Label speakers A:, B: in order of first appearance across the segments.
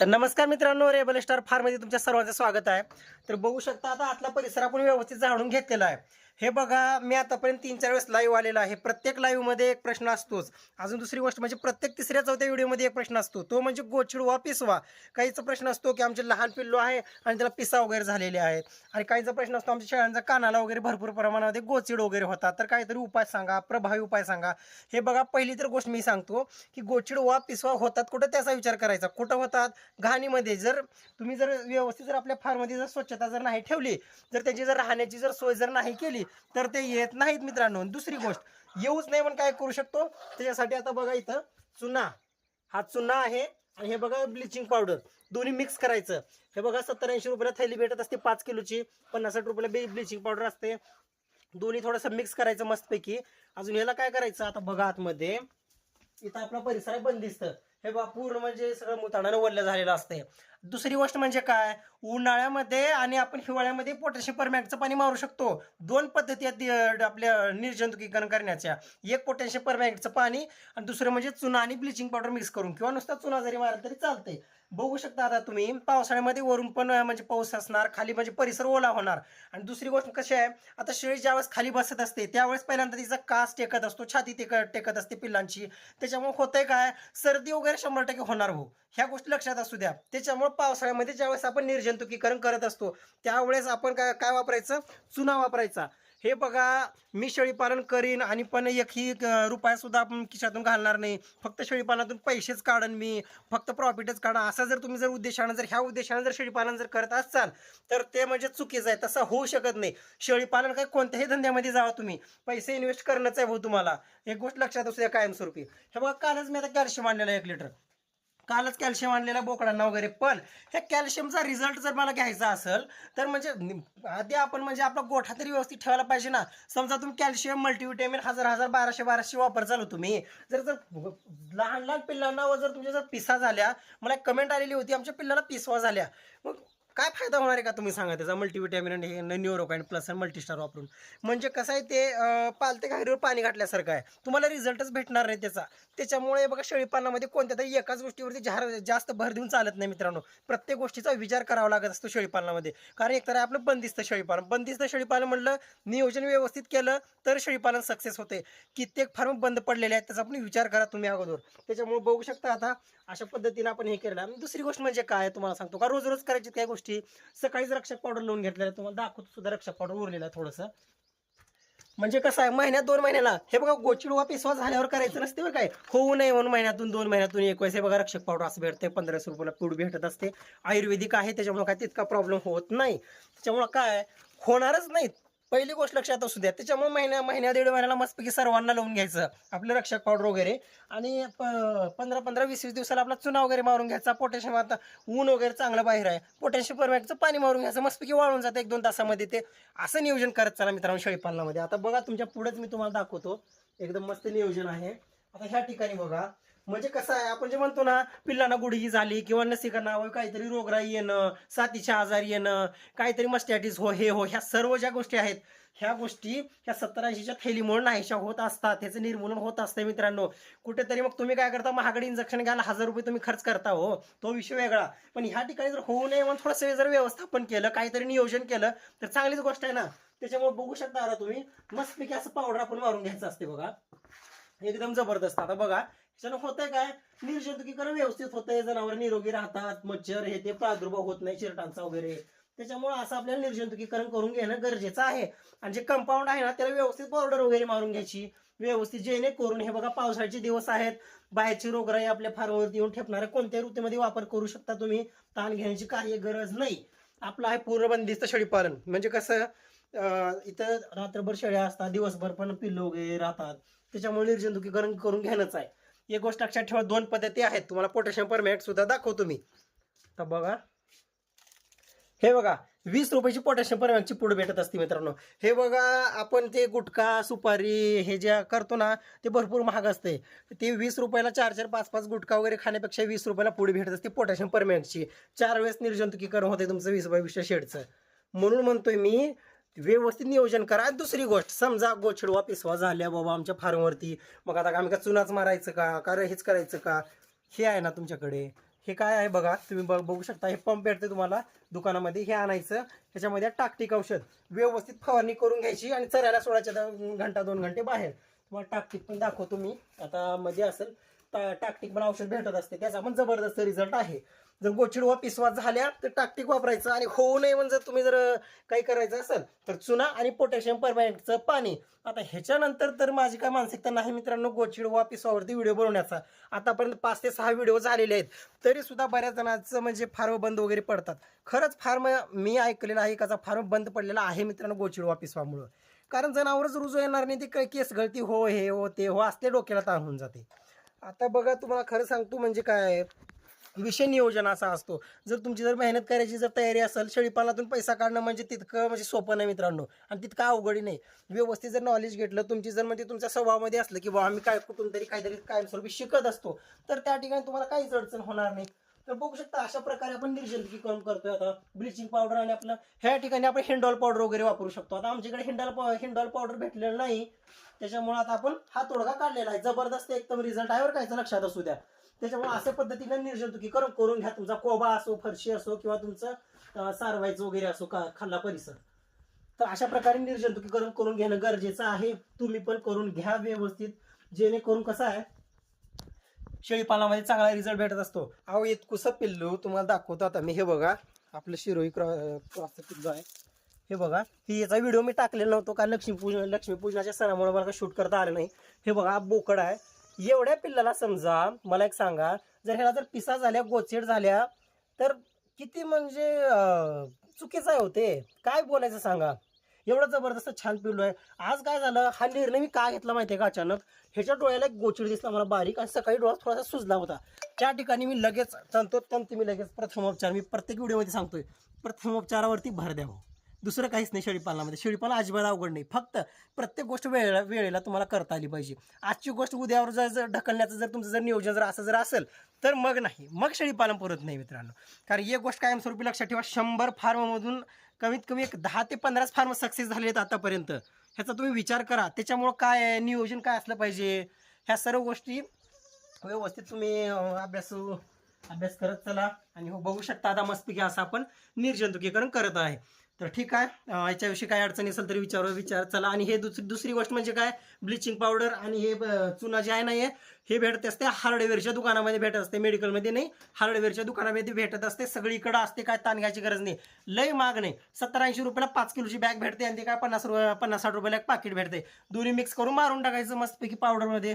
A: तर नमस्कार मित्रांनो रेबल स्टार फार्ममध्ये तुमच्या सर्वांचं स्वागत आहे. तर बघू शकता आता आतला परिसर आपण व्यवस्थित जाणून घेतलेला आहे. हे बघा मी आतापर्यंत तीन चार वेळेस लाईव्ह आलेला आहे. प्रत्येक लाईव्हमध्ये एक प्रश्न असतोच. अजून दुसरी गोष्ट म्हणजे प्रत्येक तिसऱ्या चौथ्या व्हिडिओमध्ये एक प्रश्न असतो. तो म्हणजे गोचिड गोचिडवा पिसवा. काहीचा प्रश्न असतो की आमचे लहान पिल्लू आहे आणि त्याला पिसा वगैरे झालेले आहेत. आणि काहीचा प्रश्न असतो आमच्या शेळ्यांचा कानाला वगैरे भरपूर प्रमाणामध्ये गोचिड वगैरे होतात. तर काहीतरी उपाय सांगा प्रभावी उपाय सांगा. हे बघा पहिली तर गोष्ट मी सांगतो की गोचिड वा पिसवा होतात कुठं त्याचा विचार करायचा. कुठं होतात? घाणीमध्ये. जर तुम्ही जर व्यवस्थित जर आपल्या फार्ममध्ये जर स्वच्छता जर नाही ठेवली जर त्याची जर राहण्याची जर सोय जर नाही केली तर ते येत नाहीत मित्रांनो. दुसरी गोष्ट येऊच नाही पण काय करू शकतो? त्याच्यासाठी आता बघा इथं चुना. हा चुना आहे आणि हे बघा ब्लिचिंग पावडर दोन्ही मिक्स करायचं. हे बघा सत्तर ऐंशी रुपयाला थैली भेटत असते पाच किलोची. पन्नास साठ रुपयाला ब्लिचिंग पावडर असते. दोन्ही थोडंसं मिक्स करायचं मस्तपैकी. अजून ह्याला काय करायचं? आता बघा आतमध्ये. इथं आपला परिसर बंदिस्त. हे बघा पूर्ण म्हणजे सगळं मुताणानं वरलं झालेलं असते दुसरी गोष्ट म्हणजे काय? उन्हाळ्यामध्ये आणि आपण हिवाळ्यामध्ये पोटॅशियम परमॅटचं पाणी मारू शकतो. दोन पद्धती आहेत आपल्या निर्जंतुकीकरण करण्याच्या. एक पोटॅशियम परमॅटचं पाणी आणि दुसरं म्हणजे चुना आणि ब्लिचिंग पावडर मिक्स करून. किंवा नुसता चुना जरी मारला तरी चालते बघू शकता आता तुम्ही पावसाळ्यामध्ये वरून पण म्हणजे पाऊस असणार खाली म्हणजे परिसर ओला होणार. आणि दुसरी गोष्ट कशी आहे आता शेळी ज्यावेळेस खाली बसत असते त्यावेळेस पहिल्यांदा तिचा कास टेकत असतो छाती टेकत टेकत असते पिल्लांची. त्याच्यामुळे होतंय काय सर्दी वगैरे शंभर टक्के होणार हो. ह्या गोष्टी लक्षात असू द्या. त्याच्यामुळे पावसाळ्यामध्ये ज्यावेळेस आपण निर्जंतुकीकरण करत असतो त्यावेळेस आपण काय काय वापरायचं? चुना वापरायचा. हे बघा मी शेळीपालन करीन आणि पण एकही रुपयासुद्धा रुपया सुद्धा आपण खिशातून घालणार नाही. फक्त शेळीपालनातून पैसेच काढन मी. फक्त प्रॉफिटच काढा. असा जर तुम्ही जर उद्देशानं जर ह्या उद्देशानं जर शेळीपालन जर करत असाल तर ते म्हणजे चुकीचं आहे. तसं होऊ शकत नाही. शेळीपालन काय कोणत्याही धंद्यामध्ये जावा तुम्ही. पैसे इन्व्हेस्ट करणंच आहे भाऊ तुम्हाला. एक गोष्ट लक्षात असू द्या कायमस्वरूपी. हे बघा कालच मी आता कॅल्शियम आणलेलं आहे एक लिटर कालच कॅल्शियम आणलेला बोकडांना वगैरे. पण ह्या कॅल्शियमचा रिझल्ट जर मला घ्यायचा असेल तर म्हणजे आधी आपण म्हणजे आपला गोठा तरी व्यवस्थित ठेवायला पाहिजे ना. समजा तुम्ही कॅल्शियम मल्टीव्हिटॅमिन हजार हजार बाराशे बाराशे वापर चालू तुम्ही. जर जर लहान लहान पिल्लांना जर तुमच्या जर पिसा झाल्या मला कमेंट आलेली होती आमच्या पिल्लाला पिसवा झाल्या. मग काय फायदा होणार आहे का तुम्ही सांगा त्याचा? मल्टीव्हिटॅमिन आणि हे न्यूरोकाइन प्लस आणि मल्टीस्टार वापरून. म्हणजे कसं आहे ते पालते घागरीवर पाणी घातल्यासारखं आहे. तुम्हाला रिझल्टच भेटणार नाही त्याचा. त्याच्यामुळे बघा शेळीपालनामध्ये कोणत्या तरी एकाच गोष्टीवरती जास्त जास्त भर देऊन चालत नाही मित्रांनो. प्रत्येक गोष्टीचा विचार करावा लागत असतो शेळीपालनामध्ये. कारण एकतर आहे आपलं बंदिस्त शेळीपालन. बंदिस्त शेळीपालन म्हणलं नियोजन व्यवस्थित केलं तर शेळीपालन सक्सेस होते. कित्येक फार्म बंद पडलेले आहेत त्याचा पण विचार करा तुम्ही अगोदर. त्याच्यामुळे बघू शकता आता अशा पद्धतीने आपण हे केलं. दुसरी गोष्ट म्हणजे काय तुम्हाला सांगतो का? रोज रोज करायची काही गोष्टी. सकाळीच रक्षक पावडर लावून घेतलेलं तुम्हाला दाखवतो सुद्धा रक्षक पावडर उरलेलं थोडंसं. म्हणजे कसं आहे महिन्यात दोन महिन्याला. हे बघा गोचिडवा पिसवा झाल्यावर करायचं नसते बरं काय. होऊ नये म्हणून महिन्यातून दोन महिन्यातून एक वेळेस हे बघा रक्षक पावडर असं भेटते पंधराशे रुपयाला पूड भेटत असते. आयुर्वेदिक आहे त्याच्यामुळे काय तितका प्रॉब्लेम होत नाही. त्याच्यामुळं काय? होणारच नाहीत. पहिली गोष्ट लक्षात असू द्या. त्याच्यामुळे महिन्या महिन्या दीड महिन्याला मस्तपैकी सर्वांना लावून घ्यायचं. आपलं रक्षक पावडर वगैरे. आणि प- पंधरा पंधरा वीस वीस दिवसाला आपला चुना वगैरे मारून घ्यायचा. पोटॅशियम आता ऊन वगैरे चांगलं बाहेर आहे. पोटॅशियम परमॅटचं पाणी मारून घ्यायचं. मस्तपैकी वाळून जातं एक दोन तासामध्ये ते. असं नियोजन करत चला मित्रांनो शेळीपालनामध्ये आता बघा तुमच्या पुढेच मी तुम्हाला दाखवतो. एकदम मस्त नियोजन आहे. आता ह्या ठिकाणी बघा. म्हणजे कसं आहे आपण जे म्हणतो ना पिल्लांना गुडगी झाली किंवा लसीकरणा काहीतरी रोगराई येणं साथीच्या आजार येणं काहीतरी मस्टॅटिस हो हे हो ह्या सर्व ज्या गोष्टी आहेत ह्या गोष्टी ह्या सत्तरऐंशीच्या थैलीमुळे नाहीशा होत असतात त्याचं निर्मूलन होत असतं मित्रांनो. कुठेतरी मग तुम्ही काय करता महागडी इंजेक्शन घ्यायला हजार रुपये तुम्ही खर्च करता हो तो विषय वेगळा. पण ह्या ठिकाणी जर होऊ नये म्हणून थोडंसं जर व्यवस्थापन केलं काहीतरी नियोजन केलं तर चांगलीच गोष्ट आहे ना. त्याच्यामुळे बघू शकता तुम्ही मस्तपैकी असं पावडर आपण मारून घ्यायचं असते बघा. एकदम जबरदस्त. आता बघा त्याच्यानं होतंय काय? निर्जंतुकीकरण व्यवस्थित होतंय जनावर निरोगी राहतात मच्छर हे ते प्रादुर्भाव होत नाही चिरटांचा वगैरे. त्याच्यामुळे असं आपल्याला निर्जंतुकीकरण करून घेणं गरजेचं आहे. आणि जे कंपाऊंड आहे ना त्याला व्यवस्थित बॉर्डर वगैरे मारून घ्यायची. व्यवस्थित जेणेकरून हे बघा पावसाळ्याचे दिवस आहेत. बाहेरची रोगराई आपल्या फार्मवरती येऊन ठेपणाऱ्या कोणत्याही ऋतूमध्ये वापर करू शकता तुम्ही? ताण घेण्याची काही गरज नाही. आपलं आहे पूर्ण बंदिस्त शेळीपालन. म्हणजे कसं अं, इथं रात्रभर शेळ्या असतात दिवसभर पण पिल्लं वगैरे राहतात. त्याच्यामुळे निर्जंतुकीकरण करून घेणंच आहे. एक गोष्ट लक्षात ठेवा दोन पद्धती आहेत. तुम्हाला पोटॅशियम परमॅट सुद्धा दाखवतो मी. तर बघा. हे बघा वीस रुपयाची पोटॅशियम परमॅटची पूड भेटत असते मित्रांनो. हे बघा आपण ते गुटखा सुपारी हे जे करतो ना ते भरपूर महाग असते. ते वीस रुपयाला चार चार पाच पाच गुटखा वगैरे खाण्यापेक्षा वीस रुपयाला पुढे भेटत असते पोटॅशियम परमॅटची चार वेळेस निर्जंतुकीकरण होते तुमचं वीस रुपये विषय शेडचं म्हणून म्हणतोय मी व्यवस्थित नियोजन करा. आणि दुसरी गोष्ट समजा गोछडवा पिसवा झाल्या बाबा आमच्या फार्मवरती मग आता आम्ही का चुनाच मारायचं का? का हेच करायचं का? हे आहे ना तुमच्याकडे. हे काय आहे बघा तुम्ही बघ- बघू शकता हे पंप भेटते तुम्हाला दुकानामध्ये हे आणायचं. ह्याच्यामध्ये टाकटिक औषध. व्यवस्थित फवारणी करून घ्यायची आणि चरायला सोडायच्या घंटा दोन घंटे बाहेर. तुम्हाला टाकटिक पण दाखवतो मी. आता मध्ये असेल टा- टाकटिक पण औषध भेटत असते. त्याचा पण जबरदस्त रिझल्ट आहे. जर गोचिडवा पिसवा झाल्या तर टाकटिक वापरायचं आणि होऊ नये म्हणजे जर तुम्ही जर काही करायचं असेल तर चुना आणि पोटॅशियम परमॅनेंटचं पाणी. आता ह्याच्यानंतर तर माझी काय मानसिकता नाही मित्रांनो गोचिडवा पिसवावरती व्हिडिओ बनवण्याचा. आतापर्यंत पाच ते सहा व्हिडिओ झालेले आहेत. तरी सुद्धा बऱ्याच जणांचं म्हणजे फार्म बंद वगैरे पडतात. खरंच फार्म मी ऐकलेलं आहे एकाचा फार्म बंद पडलेला आहे मित्रांनो गोचिडवा पिसवामुळं. कारण जनावरच रुजू येणार नाही ते काय केस गळती हो हे हो ते हो असले डोक्याला ताण होऊन जाते. आता बघा तुम्हाला खरं सांगतो म्हणजे काय विषय नियोजन असा असतो. जर तुमची जर मेहनत करायची जर तयारी असेल शेळीपालनातून पैसा काढणं म्हणजे तितकं म्हणजे सोपं नाही मित्रांनो. आणि तितकं अवघडी नाही. व्यवस्थित जर नॉलेज घेतलं तुमची जर म्हणजे तुमच्या स्वभावामध्ये असलं की बाबा आम्ही काय कुठून तरी काहीतरी कायमस्वरूपी शिकत असतो. तर त्या ठिकाणी तुम्हाला काहीच अडचण होणार नाही. तर बघू शकता अशा प्रकारे आपण निर्जंतुकीकरण करतोय आता. ब्लिचिंग पावडर आणि आपलं ह्या ठिकाणी आपण हिंडॉल पावडर वगैरे वापरू शकतो. आता आमच्याकडे हिंडॉल हिंडॉल पावडर भेटलेलं नाही. त्याच्यामुळे आता आपण हा तोडगा काढलेला आहे. जबरदस्त एकदम रिझल्ट आहे बरं कायचं लक्षात असू द्या. त्याच्यामुळे अशा पद्धतीने निर्जंतुकीकरण करून घ्या. तुमचा कोबा असो फरशी असो किंवा तुमचं सारवायचं वगैरे असो का खाल्ला परिसर. तर अशा प्रकारे निर्जंतुकीकरण करून घेणं गरजेचं आहे. तुम्ही पण करून घ्या व्यवस्थित. जेणेकरून कसं आहे शेळीपालनामध्ये चांगला रिझल्ट भेटत असतो. अहो इतकुसं पिल्लू तुम्हाला दाखवतो आता मी. हे बघा आपलं शिरोई क्रॉसचं पिल्लू आहे. हे बघा ही याचा व्हिडिओ मी टाकलेला नव्हतो का? लक्ष्मीपूजन लक्ष्मीपूजनाच्या सणामुळे मला शूट करता आलं नाही. हे बघा बोकड आहे. एवढ्या पिल्लाला समजा मला एक सांगा जर ह्याला जर पिसा झाल्या गोचेड झाल्या तर किती म्हणजे चुकीचं आहे होते काय बोलायचं सांगा? एवढं जबरदस्त छान पिल्लू आहे आज काय झालं? हा निर्णय मी का घेतला माहितीये का अचानक? ह्याच्या डोळ्याला एक गोचिड दिसला मला बारीक आणि सकाळी डोळा थोडासा सुजला होता. त्या ठिकाणी मी लगेच तंतोतंत मी लगेच प्रथमोपचार मी प्रत्येक व्हिडिओमध्ये सांगतोय प्रथमोपचारावरती भर द्यावं. दुसरं काहीच नाही शेळीपालनामध्ये. शेळीपालन अजिबात अवघड नाही. फक्त प्रत्येक गोष्ट वेळेला वेळेला तुम्हाला करता आली पाहिजे. आजची गोष्ट उद्यावर जर जर ढकलण्याचं जर तुमचं जर नियोजन जर असं जर असेल तर मग नाही. मग शेळीपालन पुरत नाही मित्रांनो. कारण एक गोष्ट कायमस्वरूपी लक्षात ठेवा शंभर फार्ममधून कमीत कमी एक दहा ते पंधराच फार्म सक्सेस झाले आहेत आतापर्यंत. ह्याचा तुम्ही विचार करा. त्याच्यामुळं काय आहे? नियोजन काय असलं पाहिजे? ह्या सर्व गोष्टी व्यवस्थित तुम्ही अभ्यास अभ्यास करत चला. आणि हो बघू शकता आता मस्तपैकी असं आपण निर्जंतुकीकरण करत आहे. तर ठीक आहे. याच्याविषयी काय अडचणी असेल तर विचार विचार. चला आणि हे दुसरी दुसरी गोष्ट म्हणजे काय? ब्लिचिंग पावडर आणि हे चुना जे आहे ना हे हे भेटत असते हार्डवेअरच्या दुकानामध्ये भेटत असते मेडिकलमध्ये नाही. हार्डवेअरच्या दुकानामध्ये भेटत असते सगळीकडं असते काय ताण घ्यायची गरज नाही. लय माग नाही. सत्तर ऐंशी रुपयाला पाच किलोची बॅग भेटते आणि ते काय पन्नास रुपये पन्नास साठ रुपयाला एक पाकिट भेटते. दोन्ही मिक्स करून मारून टाकायचं मस्तपैकी पावडरमध्ये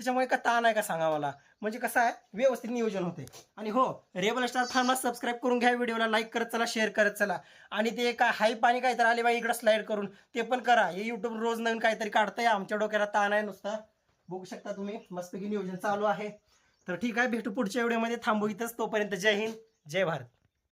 A: त्याच्यामुळे का ताण आहे का सांगा मला म्हणजे कसं आहे व्यवस्थित नियोजन होते. आणि हो रेबल स्टार फार्मला सबस्क्राईब करून घ्या व्हिडिओला लाईक करत चला शेअर करत चला. आणि ते काय हाय पाणी काहीतरी आले बाई इकडं स्लाईड करून ते पण करा. हे युट्यूब रोज नवीन काहीतरी काढतंय आमच्या डोक्याला ताण आहे नुसता. बघू शकता तुम्ही मस्तपैकी नियोजन चालू आहे. तर ठीक आहे भेटू पुढच्या व्हिडिओमध्ये थांबू इथंच तोपर्यंत जय हिंद जय भारत.